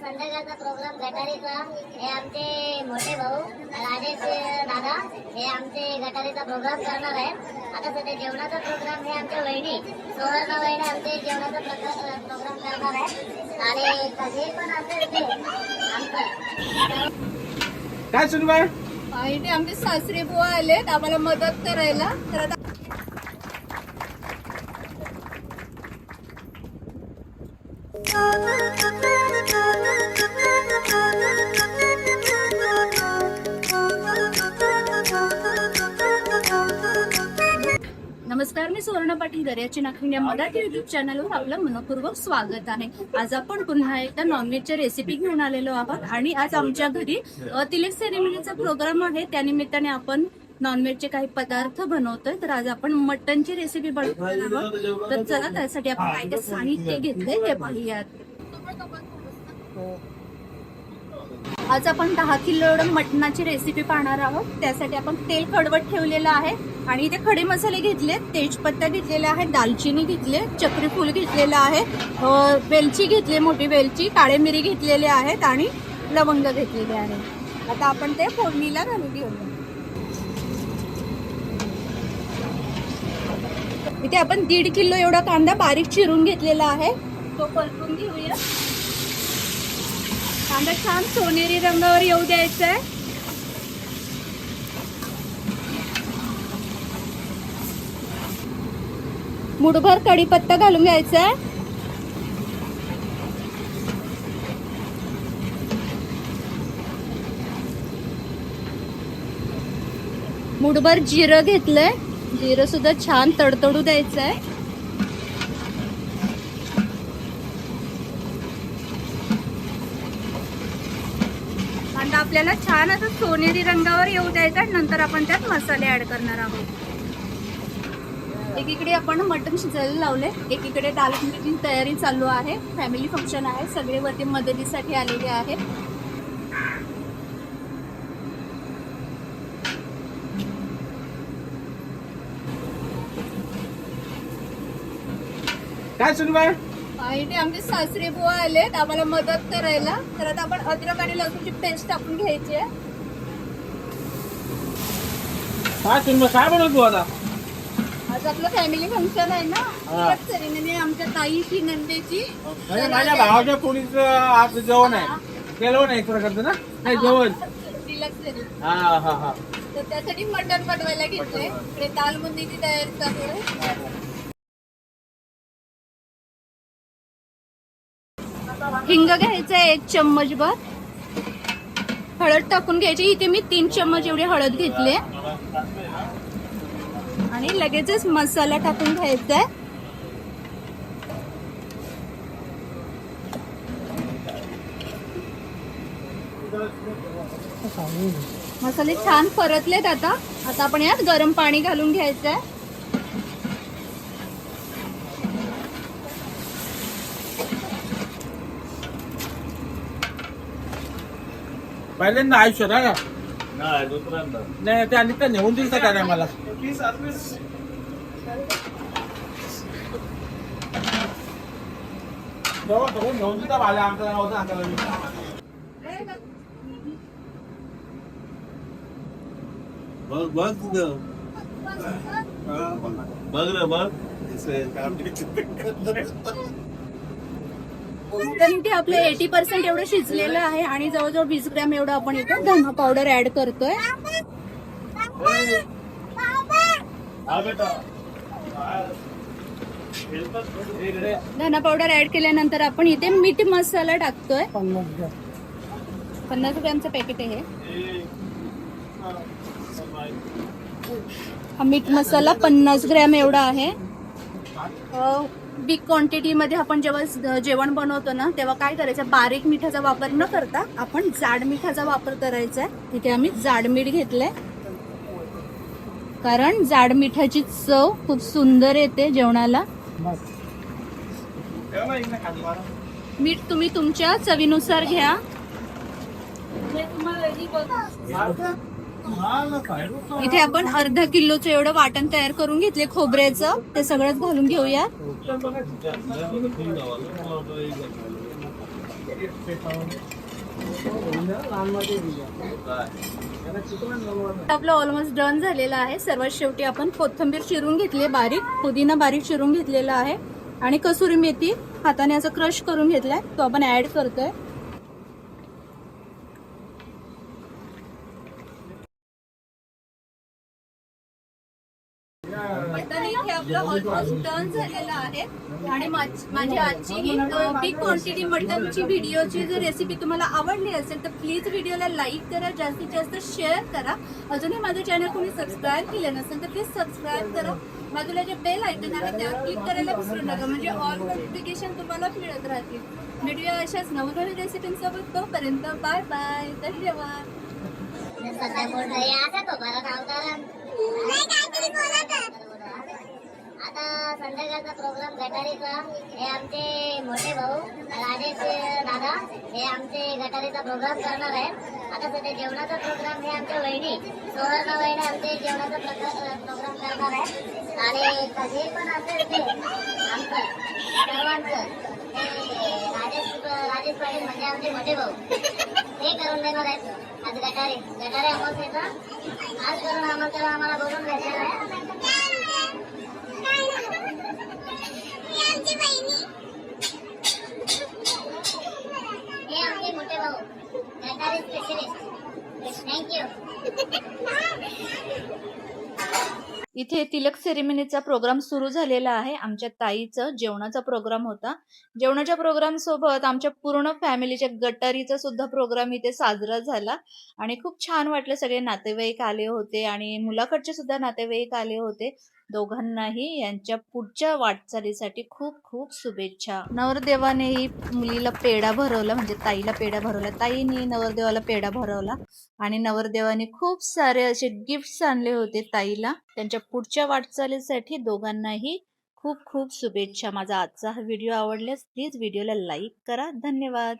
संध्याकाळचा प्रोग्राम गटारीचा हे आमचे मोठे भाऊ राजेश दादा. हे आमचे गटारीचा प्रोग्राम करणार आहेत. आता सध्या जेवणाचा प्रोग्राम हे आमच्या वहिनी सुवर्णा वहिनी आमचे जेवणाचा प्रोग्राम करणार आहे आणि कधी पण असेल ते आमचं. काय सुनबाई इथे आमचे सासरे बुवा आलेत. आम्हाला मदत करायला. तर आता नमस्कार मी सुवर्ण पाटील दर्याची नाखिंड या मराठी युट्यूब चॅनलवर आपलं मनपूर्वक स्वागत आहे. आज आपण पुन्हा एकदा नॉनव्हेजच्या रेसिपी घेऊन आलेलो आहोत आणि आज आमच्या घरी तिलक सेरेमनीचा प्रोग्राम आहे. त्यानिमित्ताने आपण नॉनव्हेजचे काही पदार्थ बनवतोय. तर आज आपण मटनची रेसिपी बनवणार आहोत. तर चला त्यासाठी आपण काय काय साहित्य घेतलंय ते पाहूयात. आज आपण दहा किलो एवढं मटणाची रेसिपी पाहणार आहोत. त्यासाठी आपण तेल कडवट ठेवलेलं आहे आणि इथे खडे मसाले घेतले तेजपत्ता घेतलेला आहे दालचिनी घेतले चक्रीफूल घेतलेलं आहे वेलची घेतली मोठी वेलची काळे मिरी घेतलेले आहेत आणि लवंग घेतलेले आहेत आता आपण ते फोडणीला घालून घेऊया. इथे आपण दीड किलो एवढा कांदा बारीक चिरून घेतलेला आहे. तो परतून घेऊया. कांदा छान सोनेरी रंगावर येऊ द्यायचा आहे मुठभर कढीपत्ता घालून घ्यायचा आहे मुठभर जिरं घेतलंय. जिरं सुद्धा छान तडतडू द्यायचं आहे आता आपल्याला छान असं सोनेरी रंगावर येऊ द्यायचा नंतर आपण त्यात मसाले ऍड करणार आहोत. एकीकडे आपण मटण शिजायला लावले एकीकडे दाल खिचडीची तयारी चालू आहे. फॅमिली फंक्शन आहे. सगळे वरती मदतीसाठी आलेले आहेत काय सुनबाई? इथे आमचे सासरे बुवा आलेत. आम्हाला मदत करायला. तर आता आपण अद्रक आणि लसूणची पेस्ट टाकून घ्यायची आहे. काय सुनबाई काय बनवत तू आता? आज आपलं फॅमिली फंक्शन आहे ना? आमच्या ताईची नंदेची. म्हणजे माझ्या भावाच्या कोणीच आज जेवण आहे. केलं नाही प्रकारचं ना? नाही जेवण. हा हा हा. तर त्यासाठी मटण बनवायला घेतलंय. इकडे दाल बुंदीची तयारी चालू आहे. हिंग घ्यायचं आहे एक चम्मच भर हळद टाकून घ्यायची. इथे मी तीन चम्मच एवढी हळद घेतली आणि लगेचच मसाला टाकून घ्यायचा आहे. मसाले छान परतलेत आता. आता आपण यात गरम पाणी घालून घ्यायचं आहे. पहिल्यांदा आयुष्यात आहे का नाही दुसऱ्यांदा. नाही ते आणि त्या नेऊन दिल का नाही मला नेऊन बघ बघ बघ रे बघ. तर इथे आपलं एटी पर्सेंट एवढं शिजलेलं आहे आणि जवळजवळ वीस ग्रॅम एवढं आपण इथे धना पावडर ऍड करतोय. धना पावडर ऍड केल्यानंतर आपण इथे मीठ मसाला टाकतोय. पन्नास ग्रॅमचं पॅकेट आहे हे. हा मीठ मसाला पन्नास ग्रॅम एवढा आहे. बिग क्वांटिटी मध्ये आपण जेव्हा जेवण बनवतो ना तेव्हा काय करायचं? बारीक मिठाचा वापर न करता आपण जाड मिठाचा वापर करायचा आहे. इथे आम्ही जाड मीठ घेतलंय. कारण जाड मिठाची चव खूप सुंदर येते जेवणाला. मीठ तुम्ही तुमच्या चवीनुसार घ्या. इथे आपण अर्धा किलोचं एवढं वाटण तयार करून घेतले खोबऱ्याचं. ते सगळंच घालून घेऊया. आपलं ऑलमोस्ट डन झालेलं आहे. सर्वात शेवटी आपण कोथिंबीर चिरून घेतली आहे बारीक. पुदिना बारीक चिरून घेतलेला आहे. आणि कसुरी मेथी हाताने असं क्रश करून घेतलाय. तो आपण ऍड करतोय तर इथे आपलं ऑलमोस्ट डन झालेलं आहे. आणि माझ- आजची ही बिग क्वांटिटी मटनची व्हिडिओची जर रेसिपी तुम्हाला आवडली असेल तर प्लीज व्हिडिओला लाईक करा जास्तीत जास्त शेअर करा. अजूनही माझं चॅनल कोणी सबस्क्राईब केलं नसेल तर प्लीज सबस्क्राईब करा. बाजूला जे बेल आयकन आहे त्यावर क्लिक करायला विसरू नका. म्हणजे ऑल नोटिफिकेशन तुम्हाला मिळत राहतील. व्हिडिओ अशाच नवनवीन रेसिपींसोबत तोपर्यंत बाय बाय धन्यवाद. सध्या हे आता तो अवतारण आता संध्याकाळचा प्रोग्राम गटारीचा हे आमचे मोठे भाऊ राजेश दादा हे आमचे गटारीचा प्रोग्राम करणार आहेत. आता सध्या जेवणाचा प्रोग्राम हे आमच्या वहिनी सुवर्णा वहिनी आमचे जेवणाचा प्रोग्राम करणार आहे आणि कधी पण असेल ते आमचं सर्वांचं हे राजेश राजेश पाटील म्हणजे आमचे मोठे भाऊ हे करून देणार आहेत. आज गटारी गटारी अमावस्येचा. आज करून आम्हाला आम्हाला बोलून घ्यायचं आहे. हे आमचे मोठे भाऊ स्पेशलिस्ट थँक्यू इथे तिलक सेरेमनीचा प्रोग्राम सुरू झालेला आहे. आमच्या ताईचं जेवणाचा प्रोग्राम होता. जेवणाच्या प्रोग्राम सोबत आमच्या पूर्ण फॅमिलीच्या गटारीचा सुद्धा प्रोग्राम इथे साजरा झाला. आणि खूप छान वाटलं. सगळे नातेवाईक आले होते आणि मुलाकडचे सुद्धा नातेवाईक आले होते. दोघांनाही यांच्या पुढच्या वाटचालीसाठी खूप खूप शुभेच्छा. नवरदेवानेही मुलीला पेढा भरवला म्हणजे ताईला पेढा भरवला. ताईने नवरदेवाला पेढा भरवला आणि नवरदेवाने खूप सारे असे गिफ्ट्स आणले होते ताईला. त्यांच्या पुढच्या वाटचालीसाठी दोघांनाही खूप खूप शुभेच्छा. माझा आजचा हा व्हिडिओ आवडल्यास प्लीज व्हिडिओला लाईक करा. धन्यवाद.